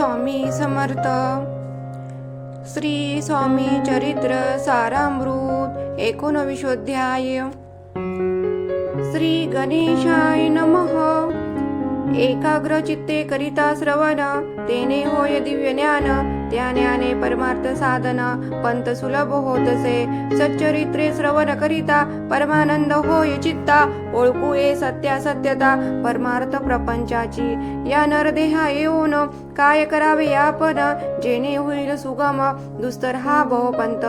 स्वामी समर्थ. श्री स्वामी चरित्र सारामृत एकोणविशोध्याय. श्री गणेशाय नमः. एकाग्र चित्ते करिता श्रवण तेने होय दिव्य ज्ञान त्या ज्ञाने परमार्थ साधन पंत सुलभ होतसे सच्चरित्रे श्रवण करिता परमानंद होय चित्ता. ओळखू ये सत्या सत्यता परमार्थ प्रपंचाची. या नरदेहा येऊन काय करावे आपण? जेणे होईल सुगम दुस्तर हा पंत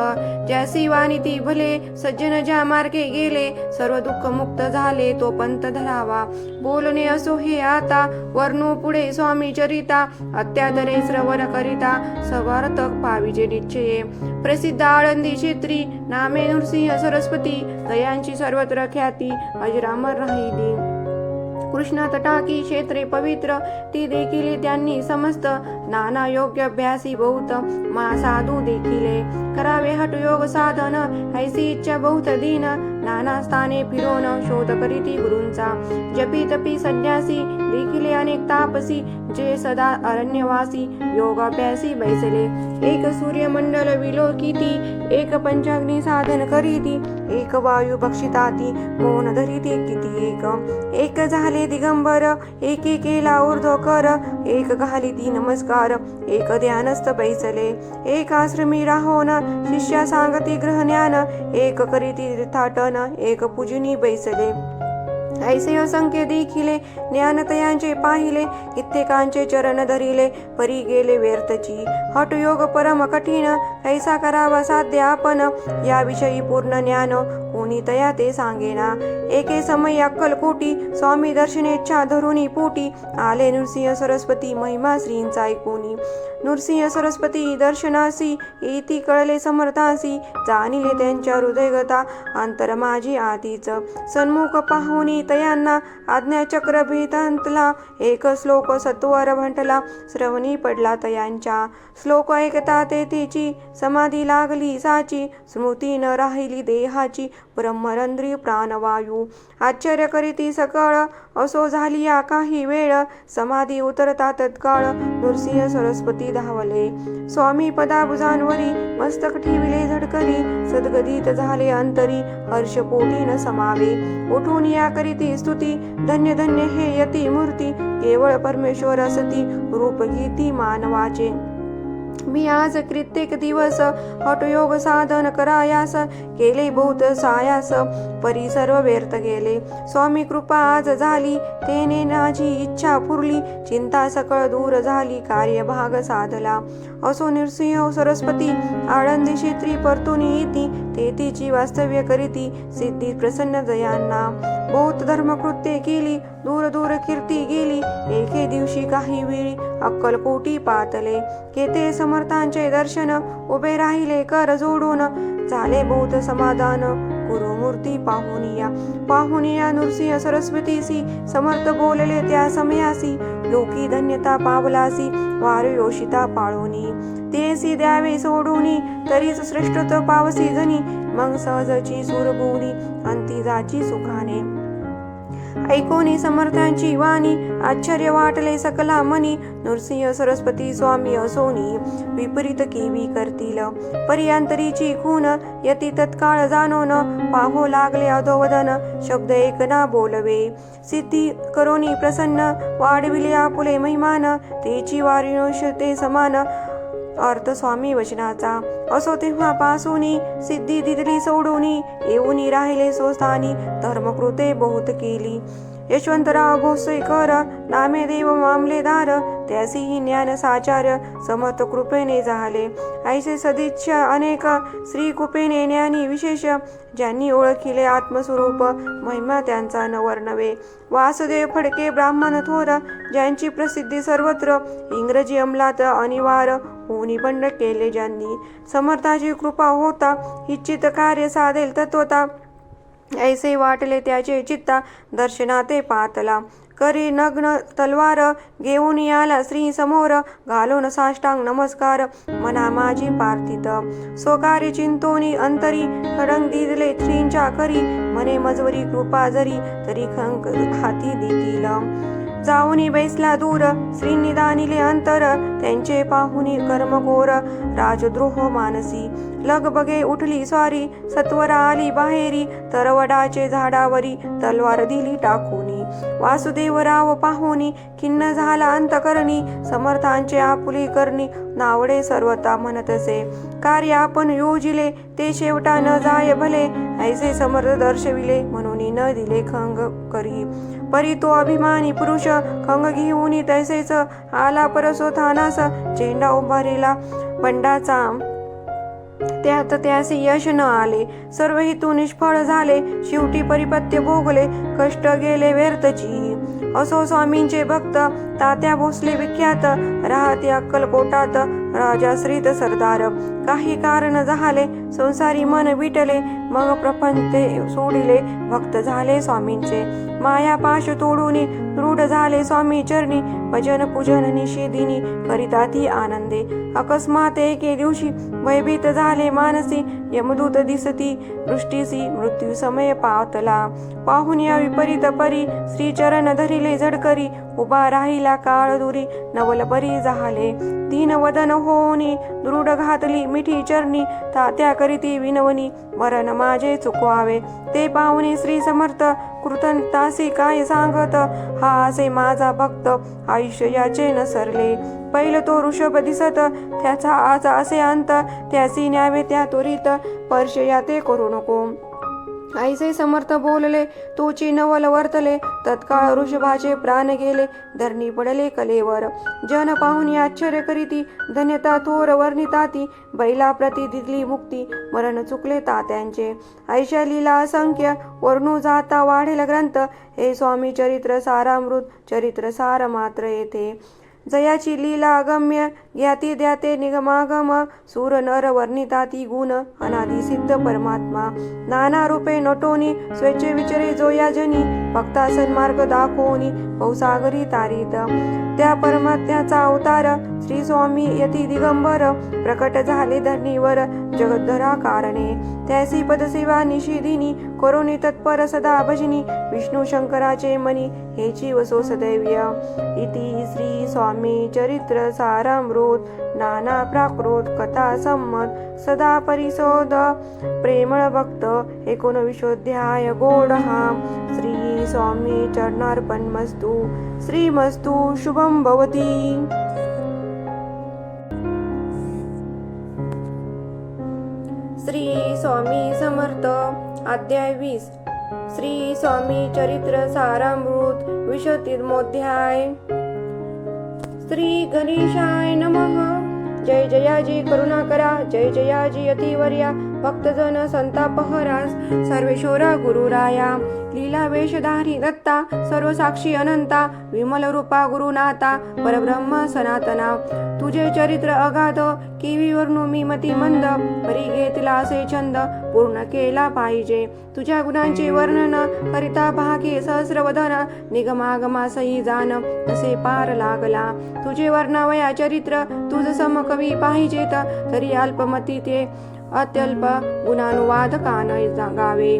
ज्यासी वाणी भले सज्जन ज्या मार्गे गेले सर्व दुःख मुक्त झाले तो पंत धरावा. बोलणे असो हे आता वर्णू पुढे स्वामी चरिता. अत्यादरे श्रवण करिता सवार्थक पाविजे निश्चये. प्रसिद्ध आळंदी क्षेत्री नामे नृसिंह सरस्वती दयांची सर्वत्र ख्याती अजरामर राहिली. कृष्ण तटाकी क्षेत्रे पवित्र ती देखील त्यांनी समस्त नाना योग्य अभ्यासी बहुत मा साधू देखिले करावे. हट योग साधन ऐसी इच्छा बहुत दिन नाना स्थाने फिरोन शोध करीती गुरूंचा. जपी तपी संन्यासी देखिले अनेक तापसी जे सदा अरण्यवासी योगाभ्यासी बैसले. एक सूर्यमंडल विलोकिती एक पंचाग्नी साधन करीती. एक वायू बक्षिताती कोण धरिती किती एक एक झाले दिगंबर एक केला ऊर्ध्व कर एक घालिती नमस्कार एक ध्यानस्थ बैसले एक आश्रमी राहोन शिष्या सांगती ग्रहज्ञान एक करीती तीर्थाटन एक पूजनी बैसले। ऐसे असंख्य देखिले ज्ञानतयांचे पाहिले कित्येकांचे चरण धरिले परी गेले व्यर्थची. हटयोग परम कठीण कैसा करावा साध्य आपण? याविषयी पूर्ण ज्ञान तया ते सांगेना. एके समय अक्कल कोटी स्वामी दर्शनेच्छा धरुणी पोटी आले नृसिंह सरस्वती महिमा श्रींचा ऐकोनी. नृसिंह सरस्वती दर्शनासी इति कळले समर्थासी जाणिले त्यांच्या हृदयगता अंतर माझी आधीच. सन्मुख पाहुनी तयांना आज्ञाचक्र भेदांतला एक श्लोक सत्वर म्हटला श्रवणी पडला तयांच्या. श्लोक ऐकता तेथीची समाधी लागली साची स्मृती न राहिली देहाची ब्रह्मरंद्री प्राणवायू. आश्चर्य करीती सकळ असो झाली या काही वेळ समाधी उतरता तत्काळ नृसिंह सरस्वती धावले. स्वामी पदाभुजांवरी मस्तक ठेविले झडकरी सद्गदित झाले अंतरी हर्षपोटी न समावे. उठून या करीती स्तुती. धन्य धन्य हे यती मूर्ती. केवळ परमेश्वर असती रूप मानवाचे. मी आज कित्येक दिवस हटयोग साधन करायास केले बहुत सायास परी सर्व व्यर्थ गेले. स्वामी कृपा आज झाली तेने माझी इच्छा पुरली चिंता सकळ दूर झाली कार्यभाग साधला. असो नृसिंह सरस्वती आळंदी क्षेत्री परतुनी ते तिची वास्तव्य करीती सिद्धी प्रसन्न जयांना. बहुत धर्मकृत्ये केली दूर दूर कीर्ती गेली. एके दिवशी काही वेळी अक्कलकोटी पातले. केते समर्थांचे दर्शन उभे राहिले कर जोडून. झाले बहुत समाधान. गुरुमूर्ती पाहुनिया पाहुनिया नृसिंह सरस्वतीसी समर्थ बोलले त्या समयासी. लोकी धन्यता पावलासी. वार योषिता पाळोनी तेसी द्यावे सोडूनी तरीच श्रेष्ठत पावसी जनी मग सहजची सुरभुनी अंतिजाची सुखाने. ऐकोनी समर्थांची वाणी आश्चर्य वाटले सकला मनी. नृसिंह सरस्वती स्वामी असोनी विपरीत केवी करतील. पर्यांतरीची खून यती तत्काळ जाणून पाहो लागले अधोवदन. शब्द एक ना बोलवे. सिद्धी करोनी प्रसन्न वाढविले आपुले महिमान. तेची वारिणोष ते समान. अर्थ स्वामी वचनाचा. असो तेव्हा पासूनी सिद्धी दिदली सोडूनी येऊनी राहिले स्वस्थानी. धर्मकृते बहुत केली. यशवंतराव भोसेकर नामे देव मामलेदार त्यासीही ज्ञान साचार समर्थ कृपेने झाले. ऐसे सदिच्छा अनेक श्री कृपेने ज्ञानी विशेष ज्यांनी ओळखिले आत्मस्वरूप महिमा त्यांचा नवर्णवे वासुदेव फडके ब्राह्मण थोर ज्यांची प्रसिद्धी सर्वत्र इंग्रजी अंमलात अनिवार होनी बंड केले ज्यांनी. समर्थाची कृपा होता इच्छित कार्य साधेल तत्वता ऐसे वाटले त्याचे चित्ता दर्शनाते पातला. करी नग्न तलवार घेऊन याला श्री समोर घालून साष्टांग नमस्कार. मना माझी पार्थित. सोकारी चिंतोनी अंतरी खडंग दिले श्रींच्या करी मने मजवरी कृपा जरी तरी खंक हाती देतील. जाऊनी बैसला दूर श्रीनिदानिले अंतर त्यांचे पाहुनी कर्मघोर राजद्रोह मानसी. लगबगे उठली स्वारी सत्वरा आली बाहेरी तरवडाचे झाडावरी तलवार दिली टाकूनी. वासुदेवराव पाहुनी खिन्न झाला अंतकरणी समर्थांचे आपुली करणी नावडे सर्वता म्हणतसे. कार्य आपण योजिले ते शेवटा न जाय भले ऐसे समर्थ दर्शविले म्हणून न दिले खंग करी. परी तो अभिमानी पुरुष खंग घेऊन तैसेच आला परसो थानास चेंडा उभारीला बंडाचा. त्यात त्यासी यश न आले. सर्व हेतू निष्फळ झाले. शेवटी परिपत्य भोगले. कष्ट गेले व्यर्थची. असो स्वामींचे भक्त तात्या भोसले विख्यात. राहते अक्कलकोटात राजा श्रीत सरदार. काही कारण झाले. संसारी मन विटले. मग प्रपंच सोडिले. भक्त झाले स्वामींचे. माया पाश तोडून दृढ झाले स्वामी चरणी. भजन पूजन निषेधिनी करिता ती आनंदे. अकस्मात एके दिवशी भयभीत झाले मानसी. यमदूत दिसती दृष्टीसी मृत्यू समय पावतला पाहून या विपरीत परी. श्रीचरण धरिले झडकरी. उभा राहिला काळ दुरी नवल परी झाले दीन वदन होनी दृढ घातली मिठी चरणी तात्या करीती विनवनी मरण माझे चुकवावे. ते पाहुणे श्री समर्थ कृतज्ञतासी काय सांगत? हा असे माझा भक्त आयुष्य याचे नसरले. पहिलं तो ऋषभ दिसत त्याचा आज असे अंत त्यासी न्यावे त्या त्वरित पर्श या ते करू नको. आईचे समर्थ बोलले तोची नवल वर्तले तत्काळ ऋषभाचे प्राण गेले धरणी पडले कलेवर. जन पाहून आश्चर्य करीती धन्यता थोर वर्णिताती बैला प्रति दिली मुक्ती मरण चुकले तात्यांचे. ऐशा लीला असंख्य वर्णू जाता वाढेल ग्रंथ हे स्वामी चरित्र सारामृत चरित्र सार मात्र येथे. जयाची लीला अगम्य ज्ञाती ध्याते निगमागम सूर नर वर्णिताती गुण अनादि सिद्ध परमात्मा। नाना रूपे नटोनी स्वेच्छे विचरे जो या जनी भक्ता सन्मार्ग दाखवनी भौसागरी तारीत। त्या परमात्म्याचा अवतार श्री स्वामी यती दिगंबर प्रकट झाले धरणीवर जगद्धरा कारणे। त्यासी पदसेवा निषिदिनी करोनी तत्पर सदा भजनी विष्णू शंकराचे मनी हेची वसो सदैव्य। इति श्री स्वामी चरित्र सारामृत। नाना प्राकृत कथा संमत सदा परिशोध प्रेमळ भक्त एकोणविशोध्याय गोड हा श्री स्वामी चरणार्पणमस्तु श्रीमस्तु शुभं भवती. श्री स्वामी समर्थ अध्याय वीस. श्री स्वामी चरित्र सारामृत विशतीर्मोध्याय श्री गणेशाय नमः. जय जयाजी करुणाकरा जय जयाजी अतिवर्या. भक्तजन संतापहरास सर्वेश्वरा गुरुराया लीला वेशधारी दत्ता सर्व साक्षी अनंता विमल रूपा गुरुनाथा परब्रह्म सनातना। तुझे चरित्र अगाध किवीवरनु मी मती मंद परी घेतला असे छंद पूर्ण केला पाहिजे. तुझ्या गुणांचे वर्णन करिता भागे सहस्रवदन निगमागमासही जाण असे पार लागला. तुझे वर्णावया चरित्र तुझ समकवी पाहिजेत तरी अल्पमती ते अत्यल्प गुणानुवादकान गावे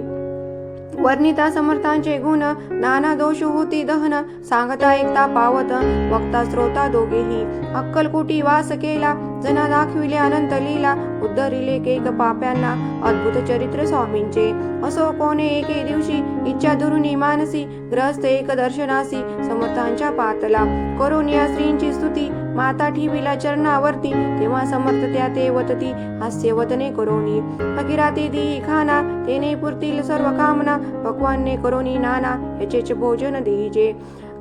वर्णिता समर्थांचे गुण नाना दोष होती दहन सांगता एकता पावत वक्ता श्रोता दोघेही. अक्कलकोटी वास केला जना दाखविले अनंत लीला उद्धरिले केक पाप्यांना अद्भुत चरित्र स्वामींचे. असो कोणे एके दिवशी इच्छा धुरुनी मानसी ग्रस्त एक दर्शनासी समर्थांच्या पातला. करून या स्त्रींची स्तुती माता ठिविला चरणावरती तेव्हा समर्थ त्या ते वतती हास्यवतने करोनी. फकीराती दी खाना तेने पुरतील सर्व कामना भगवानने करोनी नाना ह्याचेच भोजन देईजे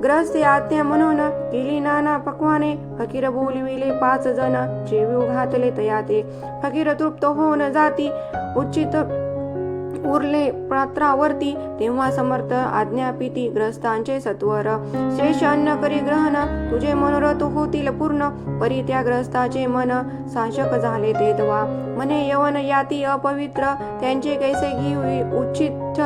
ग्रहस्थे आज्ञा म्हणून केली नाना पक्वाने फकीर बोलविले पाच जण जेवी घातले तयाते. फकीर तृप्त होऊन जाती उचित उरले पात्रावरती तेव्हा समर्थ आज्ञापिती ग्रस्तांचे सत्वर शेष अन्न करी ग्रहण तुझे मनोरथ होतील पूर्ण. परी त्या ग्रस्ताचे मन साशक झाले ते दवा म्हणे यवन याती अपवित्र त्यांचे कैसे घेऊ उच्चित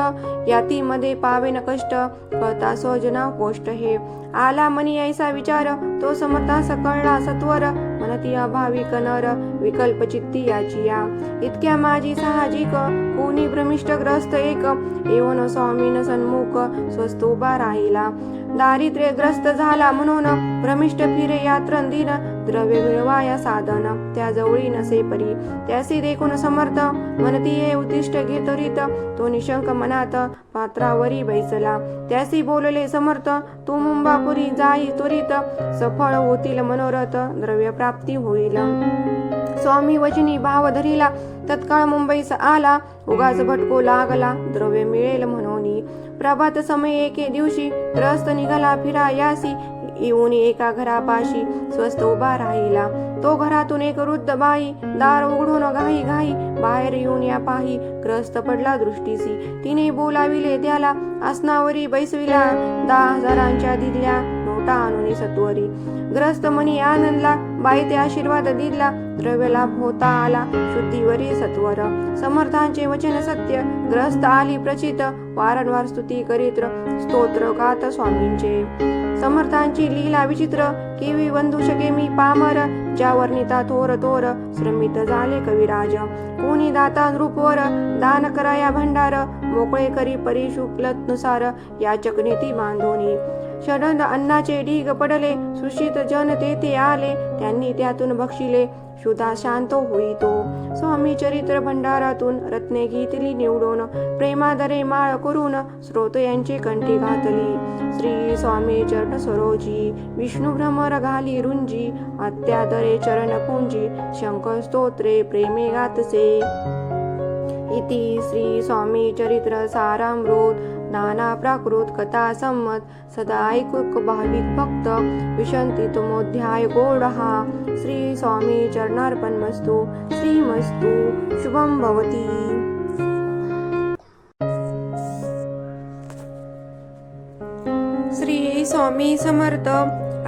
यातीमध्ये पावेन कष्ट कळता स्वजना गोष्ट हे. आला मनी ऐसा विचार तो समर्था सकळला सत्वर. मनती अभाविक नर विकल्प चित्ती याची या. इतक्या माझी साहजिक कोणी भ्रमिष्टग्रस्त एक. येऊन स्वामीन सन्मुख स्वस्त उभा राहिला. दारिद्र्यग्रस्त झाला म्हणून भ्रमिष्ट फिरे यात्रंदीन. द्रव्य मिळवाया साधन त्या जवळी नसे परी. त्यासी देखून समर्थ मनतीये उद्दिष्ट घेतरीत. तो निशंक मनात पात्रावरी बैसला. त्यासी बोलले समर्थ तू मुंबापुरी जाई त्वरित. सफळ होतील मनोरथ द्रव्य प्राप्ती होईल. स्वामी वचनी भाव धरिला तत्काळ मुंबईस आला. उगाच भटको लागला. द्रव्य मिळेल म्हणून प्रभात समय एके दिवशी त्रस्त निघाला फिरा यासी येऊन एका घरापाशी स्वस्त उभा राहिला. तो घरातून एक वृद्ध बाई दार उघडून घाई घाई बाहेर येऊन या पाही ग्रस्त पडला दृष्टीसी. तिने बोलाविले त्याला आसनावरी बैसविला. दहा हजारांच्या दिल्या नोटा आणून सत्वरी. ग्रस्त मनी आनंदला बाई ते आशीर्वाद दिला द्रव्यलाभ होता आला. शुद्धीवरी सत्वर समर्थांचे वचन सत्य ग्रस्त आली प्रचित वारंवार स्तुती करीत स्तोत्र गात स्वामींचे. समर्थांची लीला विचित्र केवी बंधू शके मी पामर ज्यावर निता थोर थोर श्रमित झाले कविराज. कोणी दाता नृपवर दान कराया भंडार मोकळे करी परी शुक्लनुसार याचक नीती बांधोनी. षडंद अन्नाचे ढीग पडले सुशित जन तेथे आले त्यांनी त्यातून बक्षिले. शुदा शांत होई तो स्वामी चरित्र भंडारातून रत्ने गीतली निवडून प्रेमादरे माळ करून स्रोत यांची कंठी घातली. श्री स्वामी चरण सरोजी विष्णू भ्रमर घाली रुंजी अत्यादरे चरण पुंजी शंकर स्तोत्रे प्रेमे गातसे. इति श्री स्वामी चरित्र सारामृत नाना प्राकृत कथा संमत सदा ऐकुक भाविक भक्त विशंती तुमोध्याय गोडहा श्री स्वामी चरणार्पण मस्तु श्रीमस्तु शुभम भवती। श्री स्वामी समर्थ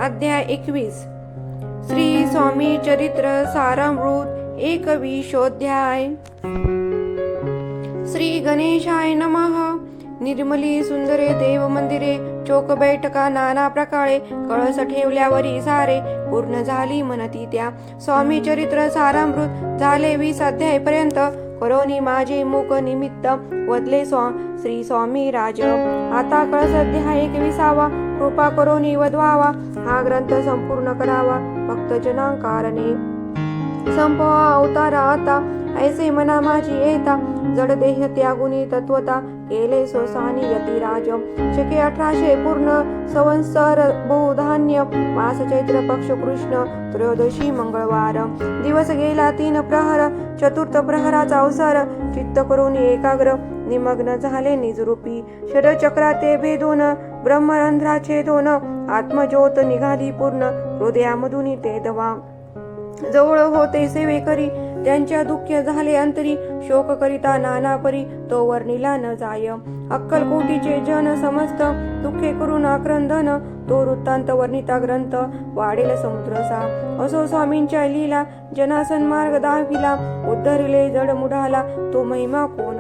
अध्याय एकवीस। श्री स्वामी चरित्र सारामृत एकविशोध्याय। श्री गणेशाय नमः। निर्मली सुंदरे देव मंदिरे चोक बैठका नाना प्रकारे कळस ठेवल्यावरी सारे पूर्ण झाली म्हणती त्या. स्वामी चरित्र सारामृत झाले वीस अध्याय पर्यंत करोनी माझे मुख निमित्त वदले स्वा श्री स्वामी राज. आता कळस अध्याय एकविसावा. कृपा करोनी वदवावा हा ग्रंथ संपूर्ण करावा. भक्त जनाकारणे. संपवा अवतारा आता. ऐसे मना माझी येता. जड देह त्यागुनी तत्वता. केले सोसानी यतिराज शके अठराशे पूर्ण संवत्सर बहुधान्य। मास चैत्र पक्ष कृष्ण त्रयोदशी मंगळवार। दिवस गेला तीन प्रहर। चतुर्थ प्रहराचा अवसर। चित्त करून एकाग्र। निमग्न झाले निजरूपी। षडचक्रा ते भेदोन ब्रह्मरंध्राचे दोन। आत्मज्योत निघाली पूर्ण। हृदयामधून ते दवा। जवळ होते सेवे करी त्यांच्या दुःख्य झाले अंतरी शोक करिता नाना परी तो वर्णिला न जाय. अक्कलकोटीचे जन समस्त दुःखे करून आक्रंदन तो वृत्तांत वर्णिता ग्रंथ वाढेल समुद्रसा. असो स्वामींच्या लीला जनासन मार्ग दाखविला उद्धरिले जड मुढाला तो महिमा कोण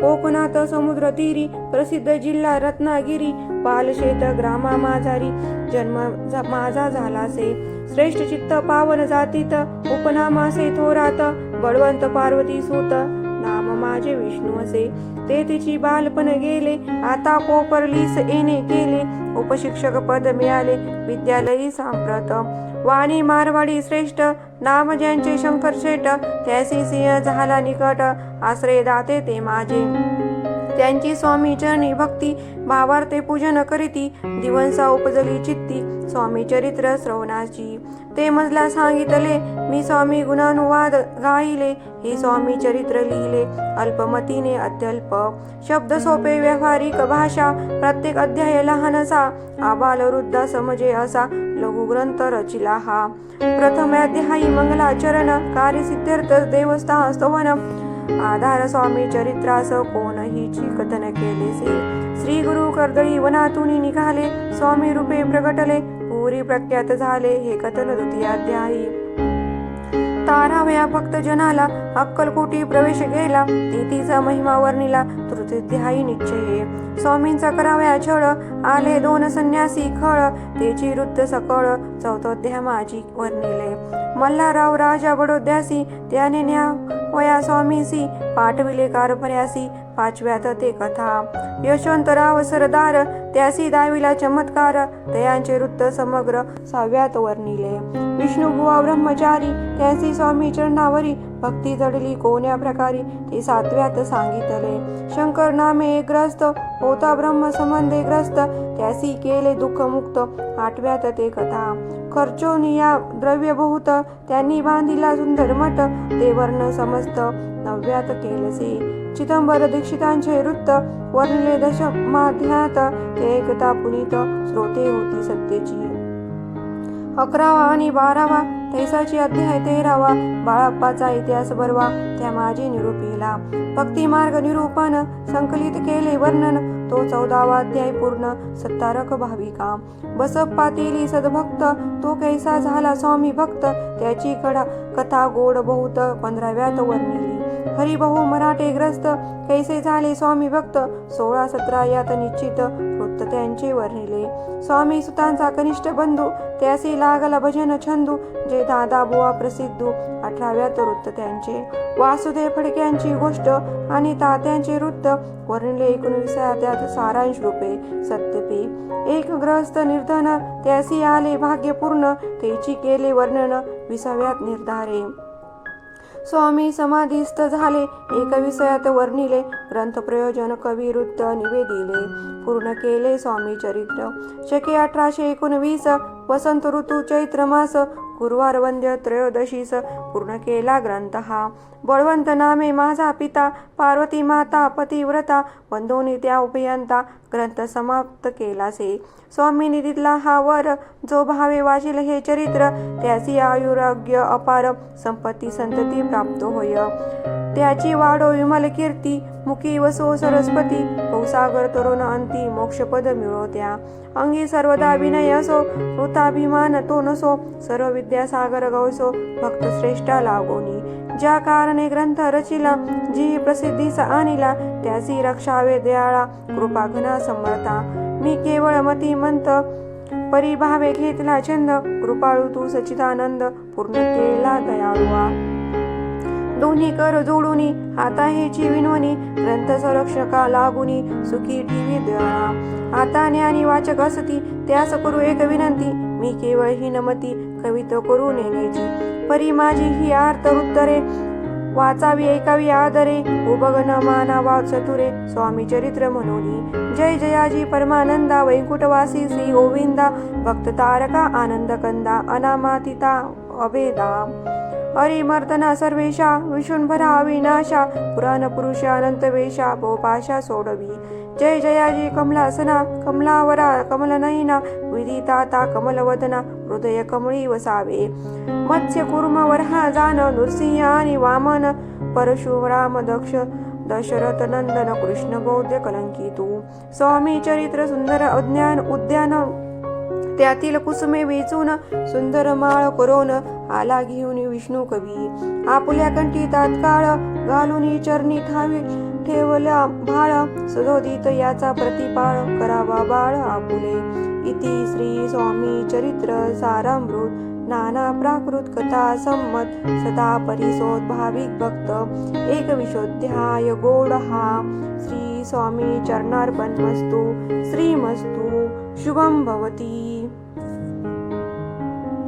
कोकणात समुद्र तीरी प्रसिद्ध जिल्हा रत्नागिरी पालशेत ग्रामा माझारी जन्म झ- माझा झालासे श्रेष्ठ चित्त पावन जातीत उपनामासे थोरात. बळवंत पार्वती सूत नाम माझे विष्णू असे. ते तिची बालपण गेले आता कोपरलीस येणे केले. उपशिक्षक पद मिळाले विद्यालयी सांप्रत. वाणी मारवाडी श्रेष्ठ नाम ज्यांचे शंकर शेट त्यासी सिंह झाला निकट. आश्रय दाते ते माझे. त्यांची स्वामी चरणी भक्ती भावार्थे पूजन करीती दिवंसा उपजली चित्ती स्वामी चरित्र श्रवणाची. ते मजला सांगितले मी स्वामी गुणानुवाद गाईले हे स्वामी चरित्र लिहिले अल्पमतीने अत्यल्प. शब्द सोपे व्यावहारिक भाषा प्रत्येक अध्याय लहानसा आबाल वृद्ध समजे असा लघुग्रंथ रचिला हा. प्रथम अध्यायी मंगलाचरण कार्यसिद्ध्यर्थ देवस्थान स्तवन आधार स्वामी चरित्रास कोणहीची कथन केलेसे. श्री गुरु कर्दळी वनातून निघाले स्वामी रूपे प्रगटले पुरी प्रख्यात झाले हे कथन द्वितीयाध्यायी. तारावया भक्त जनाला अक्कलकोटी प्रवेश केला तिचा महिमा वर्णिला तृतीध्यायी निश्चये. स्वामींचा कराव्या छळ आले दोन संन्यासी खळ तेची वृत्त सकळ चौथोध्या माझी वर्णिले. मल्हारराव राजा बडोद्यासी त्याने न्या ਹੋਇਆ। ਸੌਮੀ ਸੀ ਪਾਠ ਵੇਲੇ ਕਰ ਭਰਿਆ ਸੀ। पाचव्यात ते कथा. यशवंतराव सरदार त्यासी दाविला चमत्कार तयांचे वृत्त समग्र सहाव्यात वर्णिले. विष्णुबुवा ब्रह्मचारी त्यासी स्वामी चरणावरी भक्ती जडली कोण्या प्रकारे ते सातव्यात सांगितले. शंकर नामे ग्रस्त होता ब्रह्म संबंधे ग्रस्त त्यासी केले दुःख मुक्त आठव्यात ते कथा. खर्चोनिया द्रव्य बहुत त्यांनी बांधिला सुंदर मठ ते वर्ण समस्त नव्यात केलसे. चिदंबर दीक्षितांचे वृत्त वर्णले दशमाध्यात एकता पुनीत श्रोते होती सत्तेची. अकरावा आणि बारावा तैसाची अध्याय तेरावा बाळाप्पाचा इतिहास बरवा त्या माझी निरूपिला. भक्ती मार्ग निरूपण संकलित केले वर्णन तो चौदावा अध्याय पूर्ण सत्तारक भाविका. बसप्पा तेली सद्भक्त तो कैसा झाला स्वामी भक्त त्याची कडा कथा गोड बहुत पंधराव्यात वर्णिली. हरिबहू मराठे ग्रस्त कैसे झाले स्वामी भक्त? सोळा सतरा यात निश्चित वृत्त त्यांचे वर्णिले. स्वामी सुतांचा कनिष्ठ बंधू त्यासी लागला भजन छंदू जे दादा बुवा प्रसिद्धू. अठराव्यात वृत्त त्यांचे. वासुदेव फडक्यांची गोष्ट आणि तात्यांचे वृत्त वर्णिले एकोणविसाव्या त्यात सारांश रूपे. सत्यपी. एक ग्रहस्थ निर्धन त्यासी आले भाग्यपूर्ण तेची केले वर्णन विसाव्यात निर्धारे. स्वामी समाधीस्थ झाले. एक विषयात वर्णिले. ग्रंथ प्रयोजन कवी वृत्त निवेदिले. पूर्ण केले स्वामी चरित्र. शके अठराशे एकोणवीस. वसंत ऋतू चैत्र मास. गुरुवारवंद्य त्रयोदशीस पूर्ण केला ग्रंथ हा. बळवंत नामे माझा पिता पार्वती माता पतिव्रता वंदोनी त्या उपयंता ग्रंथ समाप्त केलासे. स्वामी निधीतला हा वर जो भावे वाचिल हे चरित्र त्याची आयुराग्य अपार संपत्ती संतती प्राप्त होय. त्याची वाढो विमल कीर्ती मुखी वसो सरस्वती. भवसागर तरुण अंती मोक्षपद मिळवत्या. अंगी सर्वदा विनय असो कृताभिमान तो नसो. सर्व विद्यासागर गौसो भक्त श्रेष्ठा लागोनी. ज्या कारणे ग्रंथ रचिला जी प्रसिद्धीस आणिला त्याची रक्षावे दयाळा कृपा घना समर्था. मी केवळ मतिमंत परिभावे घेतला छंद. कृपाळू तू सचिदानंद पूर्ण केला दयाळुवा दोन्ही कर जोडूनी आता हेची विनवणी ग्रंथ संरक्षका लागुनी सुखी ठेवी दयाळा आता ज्ञानी वाचक असती त्यास करू एक विनंती मी केवळ ही नमती कवित करू नेण्याची. परी माझी ही आर्त उत्तरे वाचावी ऐकावी आदरे उभगन मानावा चतुरे स्वामी चरित्र म्हणून जय जयाजी परमानंदा वैकुटवासी श्री गोविंदा भक्त तारका आनंद कंदा अनामातिता अभेदा. हरिमर्दना सर्वेशा विशुंभरा अविनाशा पुराण पुरुष अनंत वेशा भोपाशा सोडवी. जय जयाजी कमलासना कमलावरा कमलनयना विदिताता कमलवदना हृदय कमळी वसावे. मत्स्य कुर्म वरहा जान नृसिंह आणि वामन परशुराम दक्ष दशरथ नंदन कृष्ण बौद्ध कलंकितू. स्वामी चरित्र सुंदर अज्ञान उद्यान त्यातील कुसुमे वेचून सुंदर माळ करून आला घेऊन विष्णू कवी. आपुल्या कंठी तात्काळ घालून चरणी ठावी ठेवला भाळ सदोदित याचा प्रतिपाळ करावा बाळ आपुले. इति श्री स्वामी चरित्र सारामृत नाना प्राकृत कथा संमत सदा परिसोद भाविक भक्त. एक विशोध्याय गोड हा श्री स्वामी चरणार्पण मस्तु श्रीमस्तु शुभम भवती.